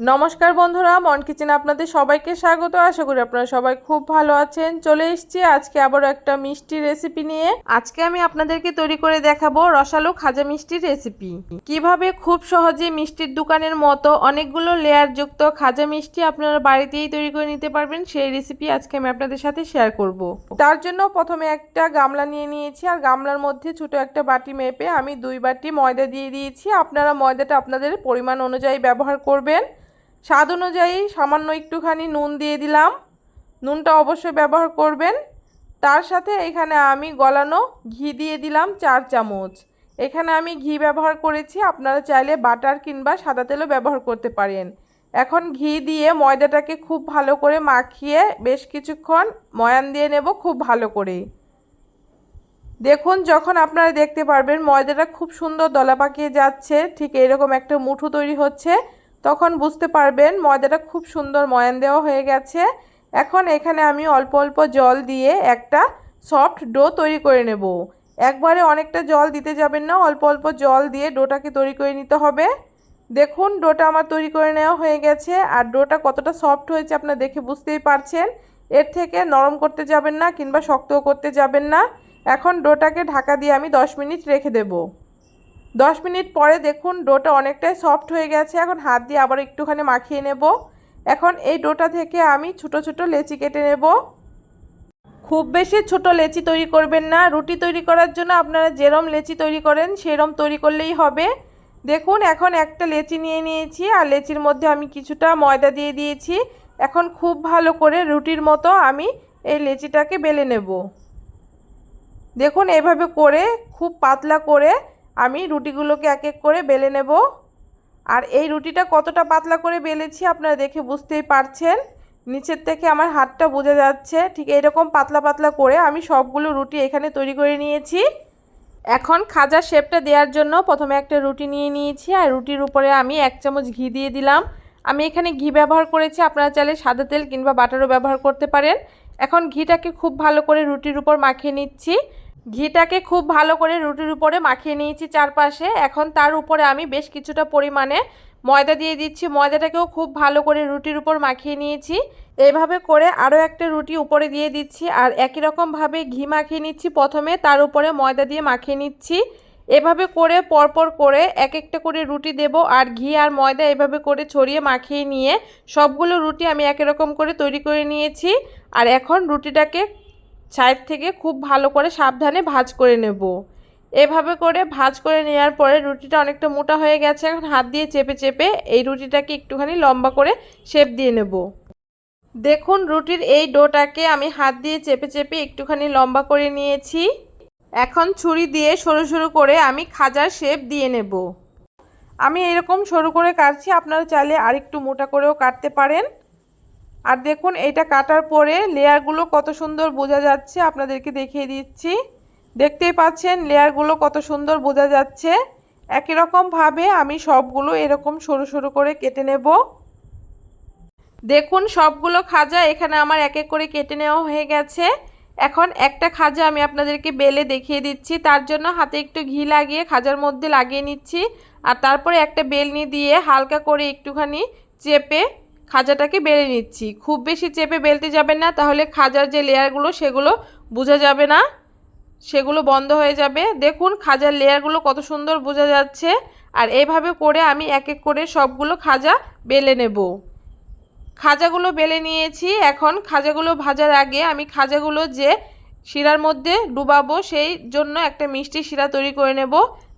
নমস্কার বন্ধুরা, মন কিচেন আপনাদের সবাইকে স্বাগত। আশা করি আপনারা সবাই খুব ভালো আছেন। চলে এসেছি আজকে আবারও একটা মিষ্টি রেসিপি নিয়ে। আজকে আমি আপনাদেরকে তৈরি করে দেখাবো রসালো খাজা মিষ্টির রেসিপি কীভাবে খুব সহজে মিষ্টির দোকানের মতো অনেকগুলো লেয়ার যুক্ত খাজা মিষ্টি আপনারা বাড়িতেই তৈরি করে নিতে পারবেন, সেই রেসিপি আজকে আমি আপনাদের সাথে শেয়ার করব। তার জন্য প্রথমে একটা গামলা নিয়ে নিয়েছি, আর গামলার মধ্যে ছোট একটা বাটি মেপে আমি দুই বাটি ময়দা দিয়ে দিয়েছি। আপনারা ময়দাটা আপনাদের পরিমাণ অনুযায়ী ব্যবহার করবেন। স্বাদ অনুযায়ী সামান্য একটুখানি নুন দিয়ে দিলাম। নুনটা অবশ্যই ব্যবহার করবেন। তার সাথে এখানে আমি গলানো ঘি দিয়ে দিলাম চার চামচ। এখানে আমি ঘি ব্যবহার করেছি, আপনারা চাইলে বাটার কিংবা সাদা তেলও ব্যবহার করতে পারেন। এখন ঘি দিয়ে ময়দাটাকে খুব ভালো করে মাখিয়ে বেশ কিছুক্ষণ ময়ান দিয়ে নেব খুব ভালো করে। দেখুন, যখন আপনারা দেখতে পারবেন ময়দাটা খুব সুন্দর দলা পাকিয়ে যাচ্ছে, ঠিক এরকম একটা মুঠো তৈরি হচ্ছে। তখন বুঝতে পারবেন ময়দাটা খুব সুন্দর ময়ান দেওয়া হয়ে গেছে। এখন এখানে আমি অল্প অল্প জল দিয়ে একটা সফট ডো তৈরি করে নেব। একবারে অনেকটা জল দিতে যাবেন না, অল্প অল্প জল দিয়ে ডোটাকে তৈরি করে নিতে হবে। দেখুন ডোটা আমার তৈরি করে নেওয়া হয়ে গেছে আর ডোটা কতটা সফট হয়েছে আপনারা দেখে বুঝতেই পারছেন। এর থেকে নরম করতে যাবেন না কিংবা শক্তও করতে যাবেন না। এখন ডোটাকে ঢাকা দিয়ে আমি 10 মিনিট রেখে দেবো। দশ মিনিট পরে দেখুন ডোটা অনেকটাই সফট হয়ে গেছে। এখন হাত দিয়ে আবার একটুখানি মাখিয়ে নেব। এখন এই ডোটা থেকে আমি ছোট ছোট লেচি কেটে নেব। খুব বেশি ছোট লেচি তৈরি করবেন না। রুটি তৈরি করার জন্য আপনারা যেরম লেচি তৈরি করেন সেরম তৈরি করলেই হবে। দেখুন এখন একটা লেচি নিয়ে নিয়েছি আর লেচির মধ্যে আমি কিছুটা ময়দা দিয়ে দিয়েছি। এখন খুব ভালো করে রুটির মতো আমি এই লেচিটাকে বেলে নেব। দেখুন এভাবে করে খুব পাতলা করে আমি রুটিগুলোকে এক এক করে বেলে নেব। আর এই রুটিটা কতটা পাতলা করে বেলেছি আপনারা দেখে বুঝতেই পারছেন। নিচের থেকে আমার হাতটা বোঝা যাচ্ছে। ঠিক এরকম পাতলা পাতলা করে আমি সবগুলো রুটি এখানে তৈরি করে নিয়েছি। এখন খাজার শেপটা দেওয়ার জন্য প্রথমে একটা রুটি নিয়ে নিয়েছি। আর রুটির উপরে আমি এক চামচ ঘি দিয়ে দিলাম। আমি এখানে ঘি ব্যবহার করেছি, আপনারা চাইলে সাদা তেল কিংবা বাটারও ব্যবহার করতে পারেন। এখন ঘিটাকে খুব ভালো করে রুটির উপর মাখিয়ে নিচ্ছি। ঘিটাকে খুব ভালো করে রুটির উপরে মাখিয়ে নিয়েছি চারপাশে। এখন তার উপরে আমি বেশ কিছুটা পরিমাণে ময়দা দিয়ে দিচ্ছি। ময়দাটাকেও খুব ভালো করে রুটির উপর মাখিয়ে নিয়েছি। এভাবে করে আরও একটা রুটি উপরে দিয়ে দিচ্ছি আর একই রকমভাবে ঘি মাখিয়ে নিচ্ছি। প্রথমে তার উপরে ময়দা দিয়ে মাখিয়ে নিচ্ছি। এভাবে করে পরপর করে এক একটা করে রুটি দেব আর ঘি আর ময়দা এভাবে করে ছড়িয়ে মাখিয়ে নিয়ে সবগুলো রুটি আমি একই রকম করে তৈরি করে নিয়েছি। আর এখন রুটিটাকে সাইড থেকে খুব ভালো করে সাবধানে ভাজ করে নেব। এভাবে করে ভাজ করে নেওয়ার পরে রুটিটা অনেকটা মোটা হয়ে গেছে, এখন হাত দিয়ে চেপে চেপে এই রুটিটাকে একটুখানি লম্বা করে শেপ দিয়ে নেব। দেখুন, রুটির এই ডোটাকে আমি হাত দিয়ে চেপে চেপে একটুখানি লম্বা করে নিয়েছি। এখন ছুরি দিয়ে সরু সরু করে আমি খাজার শেপ দিয়ে নেব। আমি এরকম সরু করে কাটছি, আপনারা চাইলে আরেকটু মোটা করেও কাটতে পারেন। আর দেখুন, এটা কাটার পরে লেয়ারগুলো কত সুন্দর বোঝা যাচ্ছে। আপনাদেরকে দেখিয়ে দিচ্ছি। দেখতেই পাচ্ছেন, লেয়ারগুলো কত সুন্দর বোঝা যাচ্ছে। একই রকমভাবে আমি সবগুলো এরকম সরু সরু করে কেটে নেব। দেখুন, সবগুলো খাজা এখানে আমার এক এক করে কেটে নেওয়া হয়ে গেছে। এখন একটা খাজা আমি আপনাদেরকে বেলে দেখিয়ে দিচ্ছি। তার জন্য হাতে একটু ঘি লাগিয়ে খাজার মধ্যে লাগিয়ে নিচ্ছি। আর তারপরে একটা বেলনি দিয়ে হালকা করে একটুখানি চেপে খাজাটাকে বেলে নিচ্ছি। খুব বেশি চেপে বেলতে যাবেন না, তাহলে খাজার যে লেয়ারগুলো, সেগুলো বোঝা যাবে না। সেগুলো বন্ধ হয়ে যাবে। দেখুন, খাজার লেয়ারগুলো কত সুন্দর বোঝা যাচ্ছে। আর এইভাবে করে আমি এক এক করে সবগুলো খাজা বেলে নেব। খাজাগুলো বেলে নিয়েছি। এখন খাজাগুলো ভাজার আগে আমি খাজাগুলো যে শিরার মধ্যে ডুবাবো, সেই জন্য একটা মিষ্টি শিরা তৈরি করে নেব।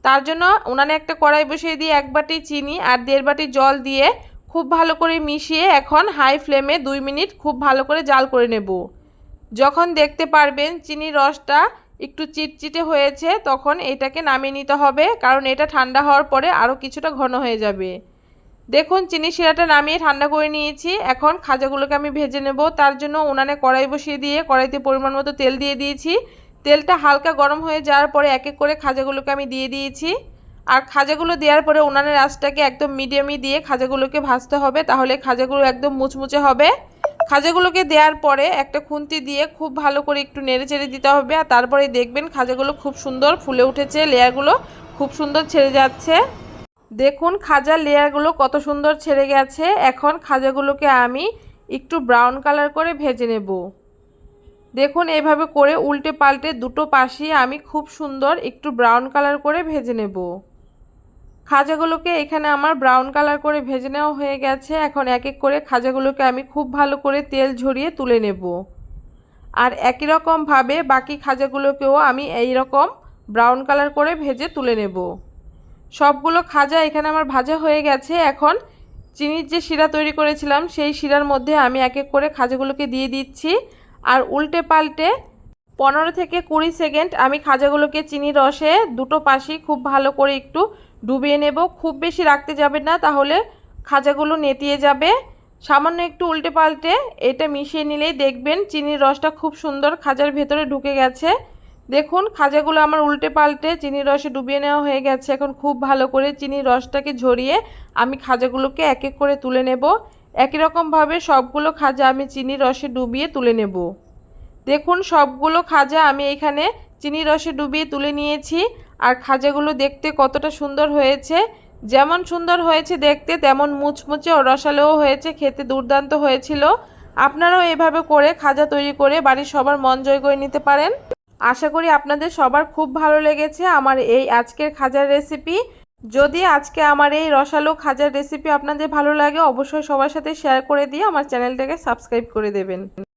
তার জন্য উনানে একটা কড়াই বসিয়ে দিয়ে এক বাটি চিনি আর দেড় বাটি জল দিয়ে খুব ভালো করে মিশিয়ে এখন হাই ফ্লেমে দুই মিনিট খুব ভালো করে জাল করে নেব। যখন দেখতে পারবেন চিনির রসটা একটু চিটচিটে হয়েছে, তখন এটাকে নামিয়ে নিতে হবে, কারণ এটা ঠান্ডা হওয়ার পরে আরও কিছুটা ঘন হয়ে যাবে। দেখুন, চিনি শিরাটা নামিয়ে ঠান্ডা করে নিয়েছি। এখন খাজাগুলোকে আমি ভেজে নেব। তার জন্য উনানে কড়াই বসিয়ে দিয়ে কড়াইতে পরিমাণ মতো তেল দিয়ে দিয়েছি। তেলটা হালকা গরম হয়ে যাওয়ার পরে এক এক করে খাজাগুলোকে আমি দিয়ে দিয়েছি। আর খাজাগুলো দেওয়ার পরে উনানের আঁচটাকে একদম মিডিয়ামই দিয়ে খাজাগুলোকে ভাজতে হবে, তাহলে খাজাগুলো একদম মুচমুচে হবে। খাজাগুলোকে দেওয়ার পরে একটা খুন্তি দিয়ে খুব ভালো করে একটু নেড়ে চেড়ে দিতে হবে, আর তারপরে দেখবেন খাজাগুলো খুব সুন্দর ফুলে উঠেছে, লেয়ারগুলো খুব সুন্দর ছেড়ে যাচ্ছে। দেখুন, খাজার লেয়ারগুলো কত সুন্দর ছেড়ে গেছে। এখন খাজাগুলোকে আমি একটু ব্রাউন কালার করে ভেজে নেব। দেখুন, এভাবে করে উল্টে পাল্টে দুটো পাশই আমি খুব সুন্দর একটু ব্রাউন কালার করে ভেজে নেব। খাজাগুলোকে এখানে আমার ব্রাউন কালার করে ভেজে নেওয়া হয়ে গেছে। এখন এক এক করে খাজাগুলোকে আমি খুব ভালো করে তেল ঝরিয়ে তুলে নেব। আর একই রকমভাবে বাকি খাজাগুলোকেও আমি এই রকম ব্রাউন কালার করে ভেজে তুলে নেব। সবগুলো খাজা এখানে আমার ভাজা হয়ে গেছে। এখন চিনির যে শিরা তৈরি করেছিলাম, সেই শিরার মধ্যে আমি এক এক করে খাজাগুলোকে দিয়ে দিচ্ছি। আর উল্টে পাল্টে পনেরো থেকে কুড়ি সেকেন্ড আমি খাজাগুলোকে চিনি রসে দুটো পাশেই খুব ভালো করে একটু ডুবিয়ে নেব। খুব বেশি রাখতে যাবে না, তাহলে খাজাগুলো নেতিয়ে যাবে। সামান্য একটু উল্টে পাল্টে এটা মিশিয়ে নিলেই দেখবেন চিনির রসটা খুব সুন্দর খাজার ভেতরে ঢুকে গেছে। দেখুন, খাজাগুলো আমার উল্টে পাল্টে চিনির রসে ডুবিয়ে নেওয়া হয়ে গেছে। এখন খুব ভালো করে চিনির রসটাকে ঝরিয়ে আমি খাজাগুলোকে এক এক করে তুলে নেব। একই রকমভাবে সবগুলো খাজা আমি চিনির রসে ডুবিয়ে তুলে নেব। দেখুন, সবগুলো খাজা আমি এখানে চিনি রসে ডুবিয়ে তুলে নিয়েছি। আর খাজাগুলো দেখতে কতটা সুন্দর হয়েছে। যেমন সুন্দর হয়েছে দেখতে, তেমন মুচমুচে ও রসালোও হয়েছে, খেতে দুর্দান্ত হয়েছিল। আপনারাও এভাবে করে খাজা তৈরি করে বাড়ির সবার মন জয় করে নিতে পারেন। আশা করি আপনাদের সবার খুব ভালো লেগেছে আমার এই আজকের খাজার রেসিপি। যদি আজকে আমার এই রসালো খাজার রেসিপি আপনাদের ভালো লাগে, অবশ্যই সবার সাথে শেয়ার করে দিয়ে আমার চ্যানেলটাকে সাবস্ক্রাইব করে দেবেন।